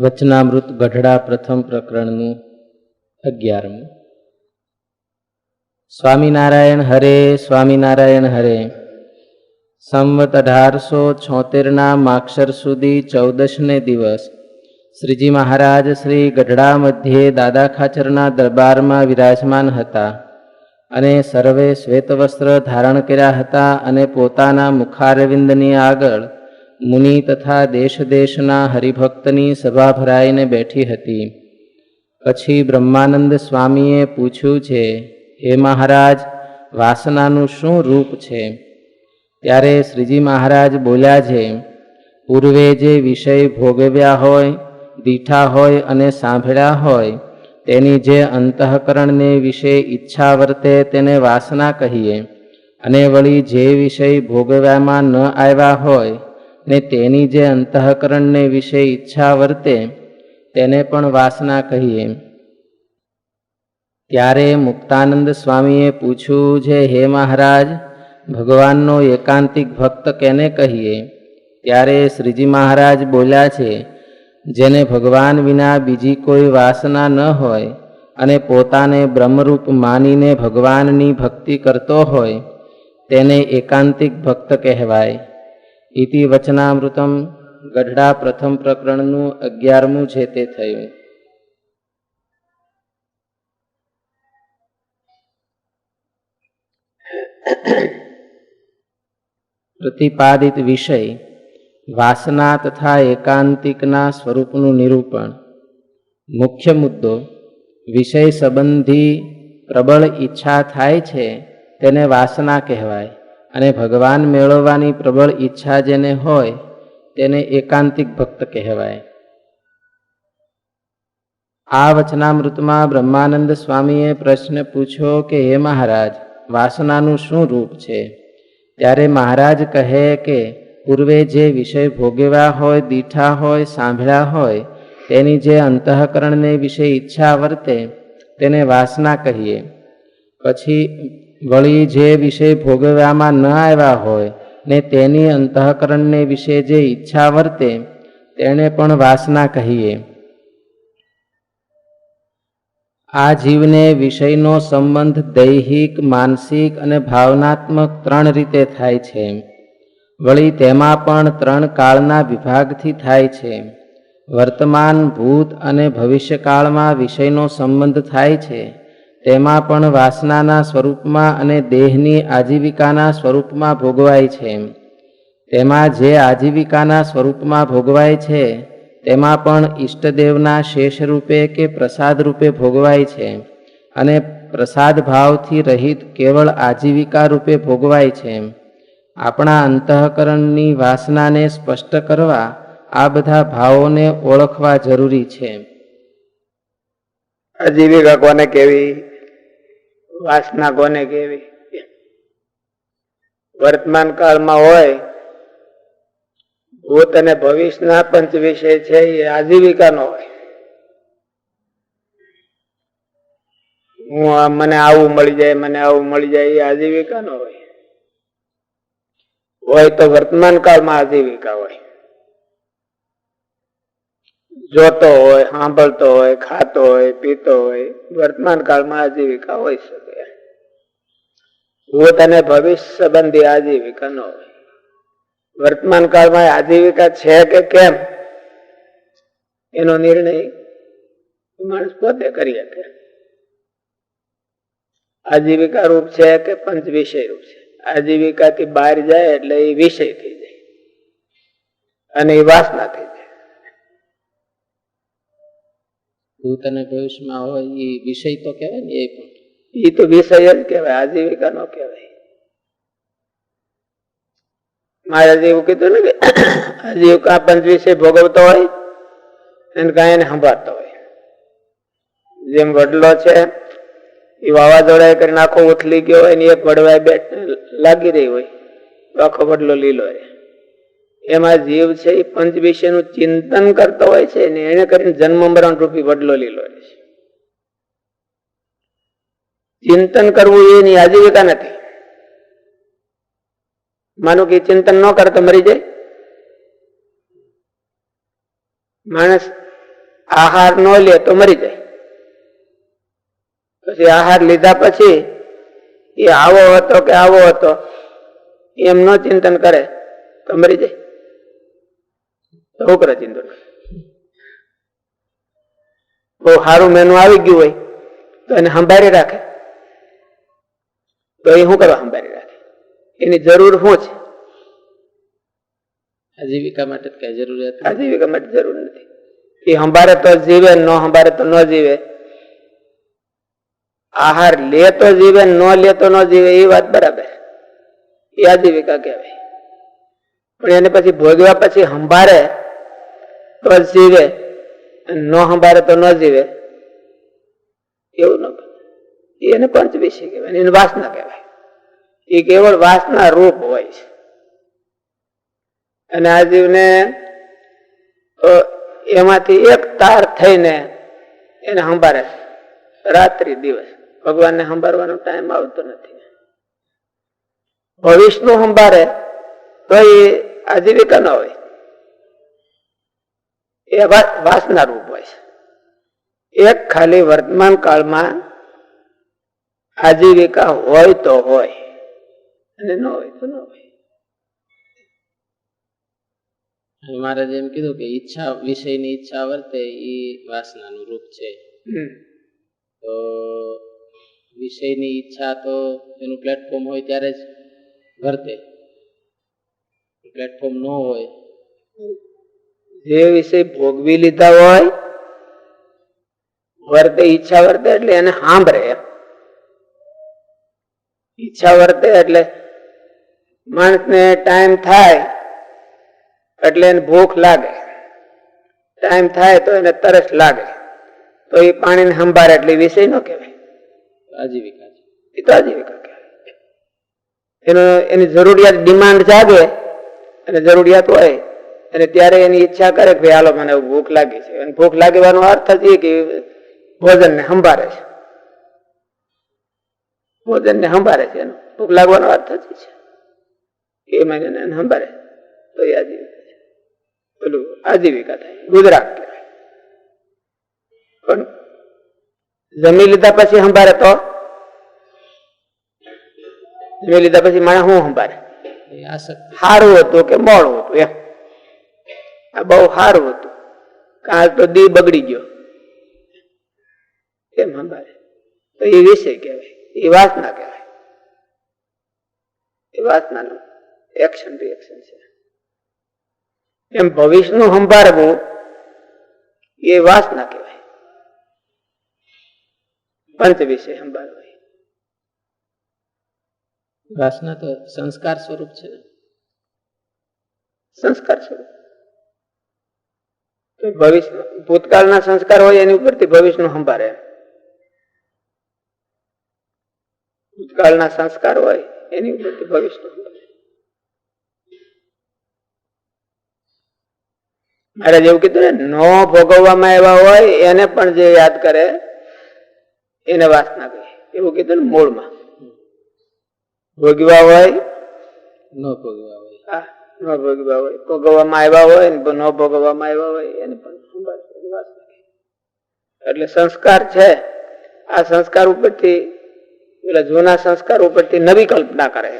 વચનામૃત ગઢડા પ્રથમ પ્રકરણનું અગિયારમું. સ્વામિનારાયણ હરે સ્વામિનારાયણ હરે. સંવત અઢારસો છોતેરના માક્ષર સુધી ચૌદશને દિવસ. શ્રીજી મહારાજ શ્રી ગઢડા મધ્યે દાદા ખાચરના દરબારમાં વિરાજમાન હતા અને સર્વે શ્વેતવસ્ત્ર ધારણ કર્યા હતા અને પોતાના મુખારવિંદની આગળ મુનિ તથા દેશ દેશના હરિભક્તની સભા ભરાઈને બેઠી હતી. પછી બ્રહ્માનંદ સ્વામીએ પૂછ્યું છે, હે મહારાજ, વાસનાનું શું રૂપ છે? ત્યારે શ્રીજી મહારાજ બોલ્યા છે, પૂર્વે જે વિષય ભોગવ્યા હોય, દીઠા હોય અને સાંભળ્યા હોય, તેની જે અંતઃકરણને વિશે ઈચ્છા વર્તે તેને વાસના કહીએ. અને વળી જે વિષય ભોગવ્યામાં ન આવ્યા હોય ને તેની જે અંતઃકરણને વિશે ઈચ્છા વર્તે, તેને પણ વાસના કહીએ. ત્યારે મુક્તાનંદ સ્વામીએ પૂછ્યું છે, હે મહારાજ, ભગવાનનો એકાંતિક ભક્ત કેને કહીએ? ત્યારે શ્રીજી મહારાજ બોલ્યા છે, જેને ભગવાન વિના બીજી કોઈ વાસના ન હોય અને પોતાને બ્રહ્મરૂપ માનીને ભગવાનની ભક્તિ કરતો હોય, તેને એકાંતિક ભક્ત કહેવાય. ઇતિ વચનામૃતમ ગઢડા પ્રથમ પ્રકરણનું અગિયારમું છે તે થયું પ્રતિપાદિત વિષય વાસના તથા એકાંતિકના સ્વરૂપનું નિરૂપણ મુખ્ય મુદ્દો વિષય સંબંધી પ્રબળ ઈચ્છા થાય છે તેને વાસના કહેવાય અને ભગવાન મેળવવાની પ્રબળ ઈચ્છા જેને હોય, તેને એકાંતિક ભક્ત કહેવાય. આ વચનામૃતમાં બ્રહ્માનંદ સ્વામીએ પ્રશ્ન પૂછ્યો કે, હે મહારાજ, વાસનાનું શું રૂપ છે? ત્યારે મહારાજ કહે કે, પૂર્વે જે વિષય ભોગવ્યા હોય, દીઠા હોય, સાંભળ્યા હોય, તેની જે અંતઃકરણને વિશે ઈચ્છા વર્તે, તેને વાસના કહીએ. પછી વળી જે વિષય ભોગવવામાં ન આવ્યા હોય ને તેની અંતઃકરણને વિશે જે ઈચ્છા વર્તે તેને પણ વાસના કહીએ. આ જીવને વિષયનો સંબંધ દૈહિક, માનસિક અને ભાવનાત્મક ત્રણ રીતે થાય છે. વળી તેમાં પણ ત્રણ કાળના વિભાગથી થાય છે. વર્તમાન, ભૂત અને ભવિષ્યકાળમાં વિષયનો સંબંધ થાય છે. તેમાં પણ વાસનાના સ્વરૂપમાં અને દેહની આજીવિકાના સ્વરૂપમાં ભોગવાય છે. તેમાં જે આજીવિકાના સ્વરૂપમાં ભોગવાય છે, તેમાં પણ ઈષ્ટદેવના શેષ રૂપે કે પ્રસાદ રૂપે ભોગવાય છે અને પ્રસાદ ભાવથી રહિત કેવળ આજીવિકા રૂપે ભોગવાય છે. આપણા અંતઃકરણની વાસનાને સ્પષ્ટ કરવા આ બધા ભાવોને ઓળખવા જરૂરી છે. આજીવિકા કોને કેવી? વાસના કોને કેવી? વર્તમાન કાળમાં હોય, ભૂત અને ભવિષ્યના પંચ વિષય છે એ આજીવિકાનો હોય. હું મને આવું મળી જાય, મને આવું મળી જાય એ આજીવિકાનો હોય. હોય તો વર્તમાન કાળમાં આજીવિકા હોય. જોતો હોય, સાંભળતો હોય, ખાતો હોય, પીતો હોય, વર્તમાન કાળમાં આજીવિકા હોઈ શકે. ભૂત અને ભવિષ્ય સંબંધી આજીવિકા ન હોય. વર્તમાન કાળમાં આજીવિકા છે કે કેમ? એનો નિર્ણય માણસ પોતે કરી શકે. આજીવિકા રૂપ છે કે પંચ વિષય રૂપ છે? આજીવિકા થી બહાર જાય એટલે એ વિષય થઈ જાય. અને એ વાસના થઈ જાય. ભૂત અને ભવિષ્યમાં હોય, એ વિષય તો કહેવાય ને એ પણ. એ તો વિષય જ કહેવાય, આજીવિકા નો કહેવાય. મહારાજ એવું કીધું ને કે આજીવિકા પંચ વિષય ભોગવતો હોય અને કાંઈ એને સંભાળતો હોય. જેમ વડલો છે એ વાવાઝોડા કરીને આખો ઉથલી ગયો હોય ને એક વડવાય બેઠ લાગી રહી હોય આખો વડલો લીલો રહે. એમાં જીવ છે એ પંચ વિષયનું ચિંતન કરતો હોય છે ને એને કરીને જન્મ મરણ રૂપી વડલો લીલો છે. ચિંતન કરવું એની આજીવિકા નથી. માનો કે ચિંતન ન કરે તો મરી જાય. માણસ આહાર ન લે તો મરી જાય. પછી આહાર લીધા પછી એ આવો હતો કે આવો હતો, એમ ન ચિંતન કરે તો મરી જાય. તો કરે બહુ સારું મેનુ આવી ગયું હોય તો એને સંભાળી રાખે. તો એ શું કરવા સંભાળી રાખે? એની જરૂર શું છે? આજીવિકા માટે કઈ જરૂરિયાત આજીવિકા માટે જરૂર નથી. એ સંભાળે તો જીવે ન સંભાળે તો ન જીવે. આહાર લે તો જીવે ન લે તો ન જીવે એ વાત બરાબર. એ આજીવિકા કહેવાય. પણ એને પછી ભોગવ્યા પછી સંભાળે તો જીવે. ન સંભાળે તો ન જીવે. એવું ન એને પંચ વિશે કહેવાય. એને વાસના કહેવાય. એ કેવળ વાસના રૂપ હોય છે. અને આ જીવને એમાંથી એક તાર થઈને એને સંભાળે. રાત્રિ દિવસ. ભગવાનને સંભાળવાનો ટાઈમ આવતો નથી. ભવિષ્યનું સંભાળે તો એ આજીવિકા ન હોય. એ વાસના રૂપ હોય છે. એક ખાલી વર્તમાન કાળમાં આજીવિકા હોય તો હોય અને ન હોય તો ન હોય. મહારાજ એમ કીધું કે ઈચ્છા વિષયની ઈચ્છા વર્તે એ વાસનાનું રૂપ છે. તો વિષયની ઈચ્છા તો એનું પ્લેટફોર્મ હોય ત્યારે જ વર્તે. પ્લેટફોર્મ ન હોય જે વિષય ભોગવી લીધા હોય વર્તે ઈચ્છા વર્તે એટલે એને સાંભળે. ઈચ્છા વર્તે એટલે માણસને ટાઈમ થાય એટલે એને ભૂખ લાગે. ટાઈમ થાય તો એને તરસ લાગે. તો એ પાણીને સંભાળે એટલે વિષય ન કહેવાય. આજીવિકા એ તો આજીવિકા કહેવાય. એનો એની જરૂરિયાત ડિમાન્ડ જાગે અને જરૂરિયાત હોય અને ત્યારે એની ઈચ્છા કરે કે હાલો મને ભૂખ લાગી છે. અને ભૂખ લાગવાનો અર્થ જ એ કે ભોજનને સંભાળે છે. ભોજનને સંભાળે છે એનો. ભૂખ લાગવાનો અર્થ જ છે. એ મને એને સંભાળે તો એ આજીવિકા છે. પેલું આજીવિકા થાય. ગુજરાત કહેવાય. પણ જમી લીધા પછી સંભાળે તો? જમી લીધા પછી માણસ શું સંભાળે સારું હતું કે મોડું હતું એમ. આ બહુ સારું હતું. કાલ તો દી બગડી ગયો. કેમ સંભાળે તો એ વિષય કહેવાય. એ વાસના કહેવાય. એ વાસનાનું એક્શન રિએક્શન છે. એમ ભવિષ્યનું સંભાળવું એ વાસના કહેવાય. પંચ વિષય સંભાળવા. વાસના તો સંસ્કાર સ્વરૂપ છે. સંસ્કાર સ્વરૂપ. ભવિષ્ય ભૂતકાળના સંસ્કાર હોય એની ઉપરથી ભવિષ્યનું સંભાળે. ભૂતકાળના સંસ્કાર હોય એની ઉપરથી ભવિષ્યનું મારે જેવું કીધું ને નો ભોગવવામાં એવા હોય એને પણ જે યાદ કરે એને વાસના કહે. એવું કીધું ને મૂળમાં. ભોગવા હોય? ન ભોગવા હોય. હા. ન ભોગવ્યા હોય, ભોગવવામાં આવ્યા હોય ને, ન ભોગવવામાં આવ્યા હોય, એને પણ. એટલે સંસ્કાર છે, આ સંસ્કાર ઉપરથી એટલે જૂના સંસ્કાર ઉપરથી નવી કલ્પના કરે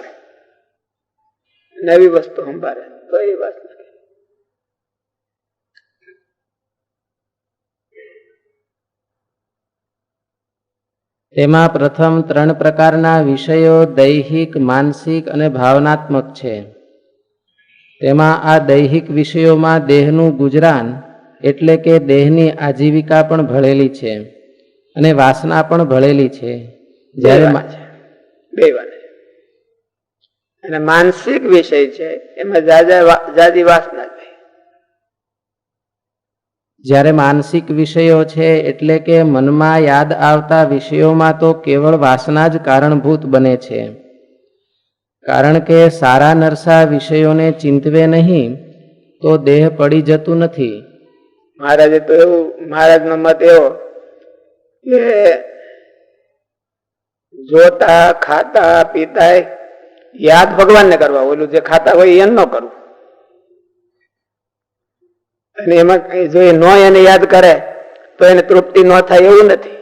નવી વસ્તુ સંભાળે, તો એ વાત. તેમાં પ્રથમ ત્રણ પ્રકારના વિષયો દૈહિક, માનસિક અને ભાવનાત્મક છે તેમાં આ દૈહિક વિષયોમાં દેહનું ગુજરાન એટલે કે દેહની આજીવિકા પણ ભળેલી છે અને વાસના પણ ભળેલી છે. જ્યારે બે વાત અને માનસિક વિષય છે એમાં જાદી વાસના છે. જ્યારે માનસિક વિષયો છે એટલે કે મનમાં યાદ આવતા વિષયોમાં તો કેવળ વાસના જ કારણભૂત બને છે. કારણ કે સારા નરસા વિષયોને ચિંતવે નહીં, તો દેહ પડી જતું નથી. મહારાજે તો એવું, મહારાજનો મત એવો કે જોતા, ખાતા, પીતા યાદ ભગવાનને કરવા. ઓલું જે ખાતા હોય એમ ન કરવું. અને એમાં જો એ ન એને યાદ કરે, તો એને તૃપ્તિ ન થાય એવું નથી.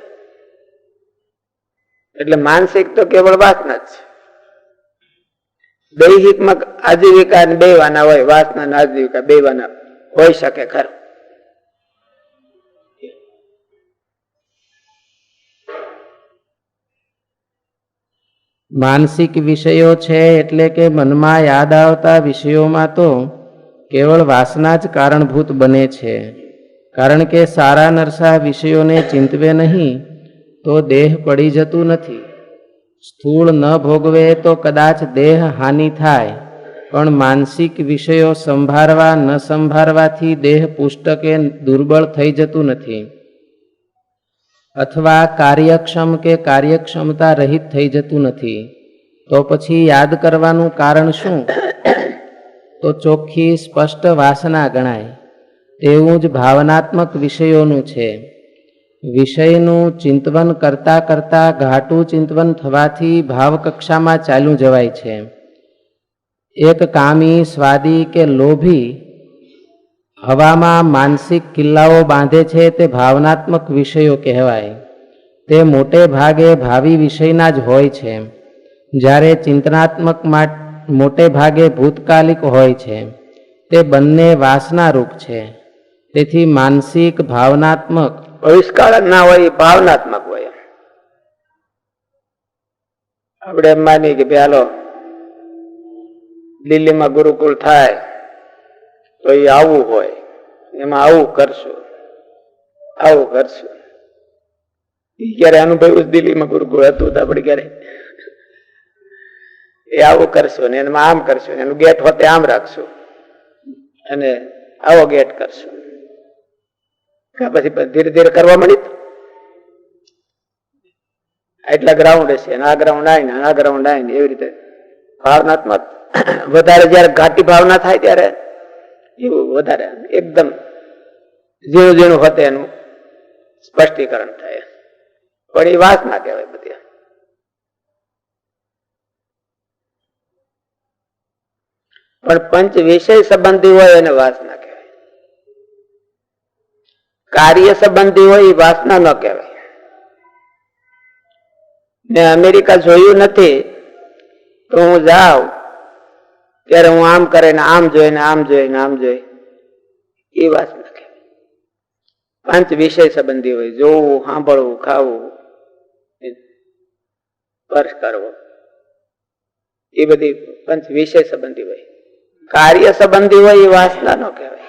એટલે માનસિક તો કેવળ વાસના જ છે. દૈહિકમાં આજીવિકા અને બેવાના હોય વાસના અને આજીવિકા બેવાના હોય શકે ખરું. માનસિક વિષયો છે એટલે કે મનમાં યાદ આવતા વિષયોમાં તો કેવળ વાસના જ કારણભૂત બને છે. કારણ કે સારા નરસા વિષયોને ચિંતવે નહીં, તો દેહ પડી જતું નથી. સ્થૂળ ન ભોગવે તો કદાચ દેહ હાનિ થાય. પણ માનસિક વિષયો સંભાળવા ન સંભાળવાથી દેહ પુષ્ટ કે દુર્બળ થઈ જતું નથી. અથવા કાર્યક્ષમ કે કાર્યક્ષમતા રહિત થઈ જતું નથી. તો પછી યાદ કરવાનું કારણ શું? તો ચોખ્ખી સ્પષ્ટ વાસના ગણાય. તેવું જ ભાવનાત્મક વિષયોનું છે. વિષયનું ચિંતવન કરતાં કરતાં ઘાટું ચિંતવન થવાથી ભાવકક્ષામાં ચાલ્યું જવાય છે. એક કામી, સ્વાદી કે લોભી હવામાં માનસિક કિલ્લાઓ બાંધે છે તે ભાવનાત્મક વિષયો કહેવાય. તે મોટે ભાગે ભાવિ વિષયના જ હોય છે. જ્યારે ચિંતનાત્મક માટ- ભાગે ભૂતકાલિક હોય છે. તે બંને વાસનારૂપ છે. તેથી માનસિક, ભાવનાત્મક ભવિષ્યકાળ ના હોય એ ભાવનાત્મક હોય. આપણે એમ માની કે હાલો, દિલ્હીમાં ગુરુકુલ થાય તો એ આવું હોય, એમાં આવું કરશું આવું કરશું. એ ક્યારે અનુભવ્યું દિલ્હીમાં ગુરુકુળ હતું તો આપણે ક્યારે? એ આવું કરશું ને, એમાં આમ કરશું એનું ગેટ હોતે આમ રાખશું. અને આવો ગેટ કરશું. પછી ધીરે ધીરે કરવા મળી આટલા ગ્રાઉન્ડ હશે આ ગ્રાઉન્ડ આવીને આ ગ્રાઉન્ડ આવીને, એવી રીતે ભાવનાત્મક વધારે જયારે ઘાટી ભાવના થાય ત્યારે એવું વધારે એકદમ ઝીણું ઝીણું હોતે એનું સ્પષ્ટીકરણ થાય. પણ એ વાત ના કહેવાય બધી પણ પંચ વિષય સંબંધી હોય એને કહેવાય કાર્ય સંબંધી હોય એ વાસના ન કહેવાય. મેં અમેરિકા જોયું નથી, તો હું જાઉં. ત્યારે હું આમ કરે આમ જોઈ ને આમ જોઈ ને આમ જોઈ એ વાસના કહેવાય. પાંચ વિષય સંબંધી હોય, જોવું, સાંભળવું, ખાવું સ્પર્શ કરવો. એ બધી પંચ વિષય સંબંધી હોય. કાર્ય સંબંધી હોય એ વાસના નો કહેવાય.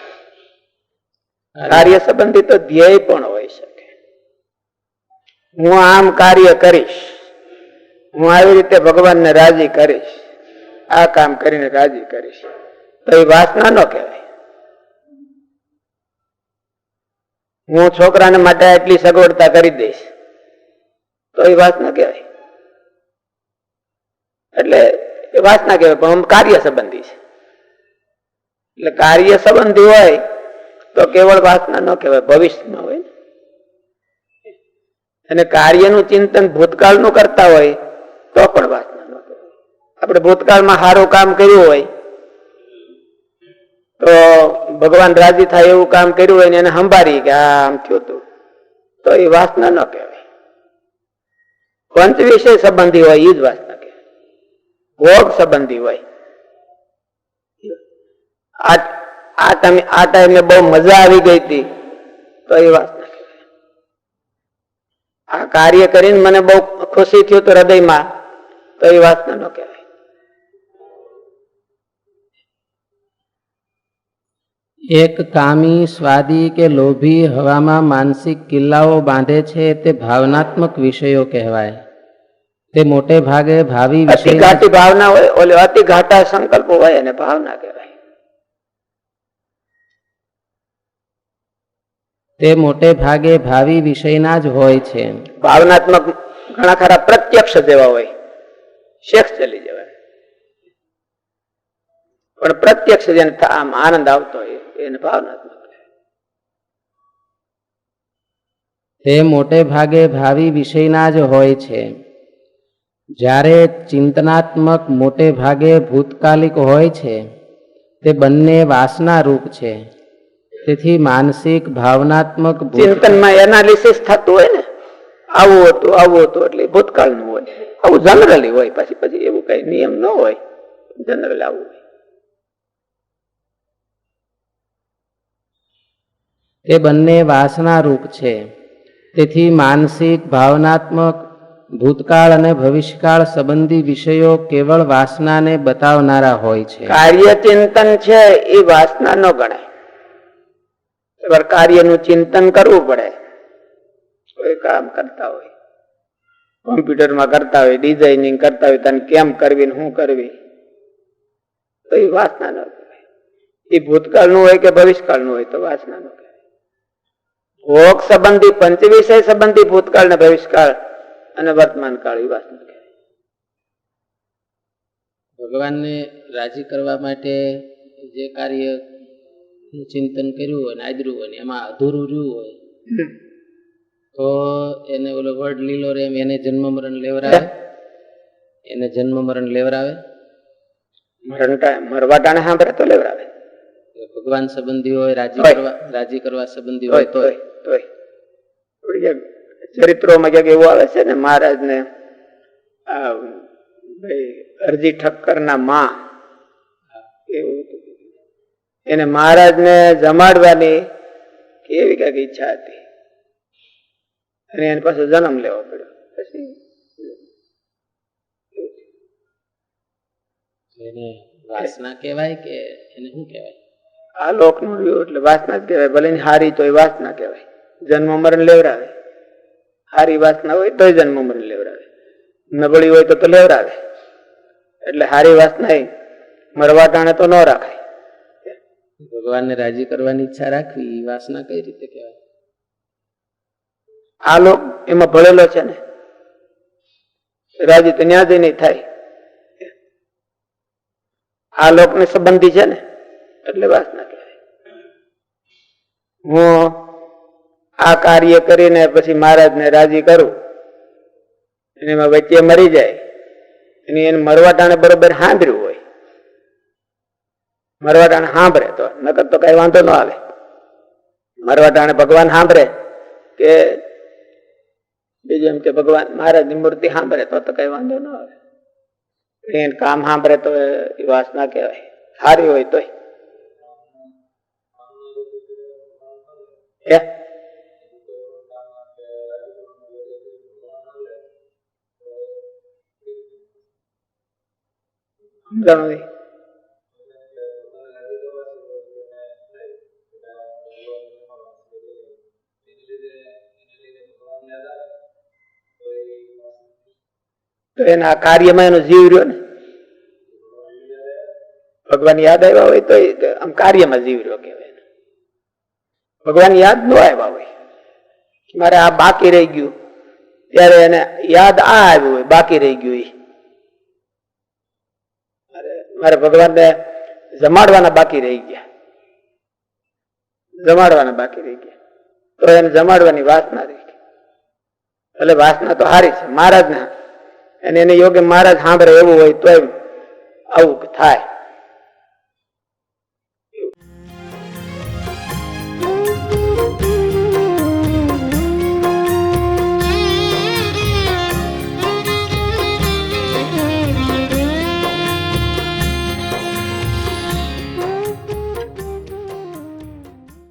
કાર્ય સંબંધી તો ધ્યેય પણ હોઈ શકે. હું આમ કાર્ય કરીશ. હું આવી રીતે ભગવાનને રાજી કરીશ. આ કામ કરીને રાજી કરીશ. તો એ વાસના ન કહેવાય. હું છોકરાને માટે આટલી સગવડતા કરી દઈશ. તો એ વાસના કહેવાય. એટલે એ વાસના કહેવાય, પણ કાર્ય સંબંધી છે. એટલે કાર્ય સંબંધી હોય તો કેવળ વાસના ન કહેવાય ભવિષ્યમાં હોય ને. અને કાર્યનું ચિંતન ભૂતકાળનું કરતા હોય, તો પણ વાસના ન કહેવાય. આપણે ભૂતકાળમાં સારું કામ કર્યું હોય, તો ભગવાન રાજી થાય એવું કામ કર્યું હોય ને એને સંભાળી કે આમ થયું હતું, તો એ વાસના ન કહેવાય. પંચ વિષય સંબંધી હોય એ જ વાસના કહેવાય. ભોગ સંબંધી હોય. આ આ ટાઈમે આ ટાઈમે બહુ મજા આવી ગઈ હતી. તો એ વાત આ કાર્ય કરીને મને બહુ ખુશી થયું તો હૃદયમાં. તો એ વાત ન કહેવાય. એક કામી સ્વાદી કે લોભી હવામાં માનસિક કિલ્લાઓ બાંધે છે તે ભાવનાત્મક વિષયો કહેવાય. તે મોટે ભાગે ભાવિ વિષય ભાવના હોય ઓલે અતિ ઘાટા સંકલ્પો હોય અને ભાવના કહેવાય તે મોટે ભાગે ભાવિ વિષયના જ હોય છે. ભાવનાત્મક ઘણા ખરા પ્રત્યક્ષ જેવા હોય. શેખ ચલી જવાય. પણ પ્રત્યક્ષ જેને આમ આનંદ આવતો હોય એને ભાવનાત્મક તે મોટે ભાગે ભાવિ વિષયના જ હોય છે. જ્યારે ચિંતનાત્મક મોટે ભાગે ભૂતકાલિક હોય છે તે બંને વાસના રૂપ છે. તેથી માનસિક ભાવનાત્મક ચિંતનમાં એનાલિસિસ થતું હોય ને આવું હતું આવું હતું એટલે ભૂતકાળનું હોય. આવું જનરલી હોય પછી પછી એવું કઈ નિયમ ન હોય. જનરલ આવું હોય. તે બંને વાસના રૂપ છે. તેથી માનસિક ભાવનાત્મક ભૂતકાળ અને ભવિષ્યકાળ સંબંધી વિષયો કેવળ વાસનાને બતાવનારા હોય છે. કાર્ય ચિંતન છે એ વાસના ન ગણાય. કાર્યનું ચિંતન કરવું પડે. કોઈ કામ કરતા હોય, કોમ્પ્યુટરમાં કરતા હોય, ડિઝાઇનિંગ કરતા હોય, તને કેમ કરવી શું કરવી? તો એ વાસના ન એ ભૂતકાળનું હોય કે ભવિષ્યકાળનું હોય તો વાસના ન ભોગ સંબંધી પંચ વિષય સંબંધી ભૂતકાળ ને ભવિષ્યકાળ અને વર્તમાન કાળ એ વાસના ભગવાનને રાજી કરવા માટે જે કાર્ય ચિંતન કર્યું હોય ને આદર્યું હોય ને એમાં અધૂરું રહ્યું હોય તો એને ઓલો વર્ડ લીલો રે એને જન્મ મરણ લેવરાવે. એને જન્મ મરણ લેવરાવે. મરણ મરવા ટાણે સાંભળે તો લેવડાવે ભગવાન સંબંધી હોય રાજી કરવા રાજી કરવા સંબંધી હોય તો ચરિત્રોમાં ક્યાંક એવું આવે છે ને મહારાજ ને આ ભાઈ અરજી ઠક્કર ના માં એવું. એને મહારાજને જમાડવાની કેવી કંઈક ઈચ્છા હતી. અને એને પાસે જન્મ લેવો પડ્યો. પછી એને વાસના કહેવાય કે એને શું કહેવાય? આ લોકનું રહ્યું એટલે વાસના જ કહેવાય. ભલે હારી તો વાસના કહેવાય. જન્મ મરણ લેવડાવે. હારી વાસના હોય તો જન્મ મરણ લેવડાવે. નબળી હોય તો તો લેવડાવે. એટલે હારી વાસના મરવા ટાણે તો ન રાખાય. ભગવાનને રાજી કરવાની ઈચ્છા રાખવી વાસના કઈ રીતે કહેવાય? આ લોક એમાં ભળેલો છે ને, રાજી તો ન્યા જઈને થાય. આ લોક ને સંબંધી છે ને, એટલે વાસના કહેવાય. હું આ કાર્ય કરીને પછી મહારાજને રાજી કરું એમાં વચ્ચે મરી જાય અને એને મરવા ટાણે બરોબર સાંભળ્યું હોય મરવા ટાણે સાંભળે તો, નકર તો કઈ વાંધો ન આવે. મરવાટાણે ભગવાન સાંભળે કે બીજું એમ કે ભગવાન મહારાજની મૂર્તિ સાંભળે તો તો કઈ વાંધો ન આવે. કામ સાંભળે તો એ વાસના કહેવાય. સારી હોય તોય? સમજાણું તો એના કાર્યમાં એનો જીવ રહ્યો ને? ભગવાન યાદ આવ્યા હોય તો આમ કાર્યમાં જીવ રહ્યો કહેવાય ભગવાન યાદ ન આવ્યા હોય. મારે આ બાકી રહી ગયું. ત્યારે એને યાદ આ આવ્યું હોય, બાકી રહી ગયું. મારે ભગવાનને જમાડવાના બાકી રહી ગયા. જમાડવાના બાકી રહી ગયા. તો એને જમાડવાની વાસના રહી એટલે વાસના તો હારી છે મહારાજ ને અને એને યોગ્ય મહારાજ સાંભળે એવું હોય તો આવું થાય.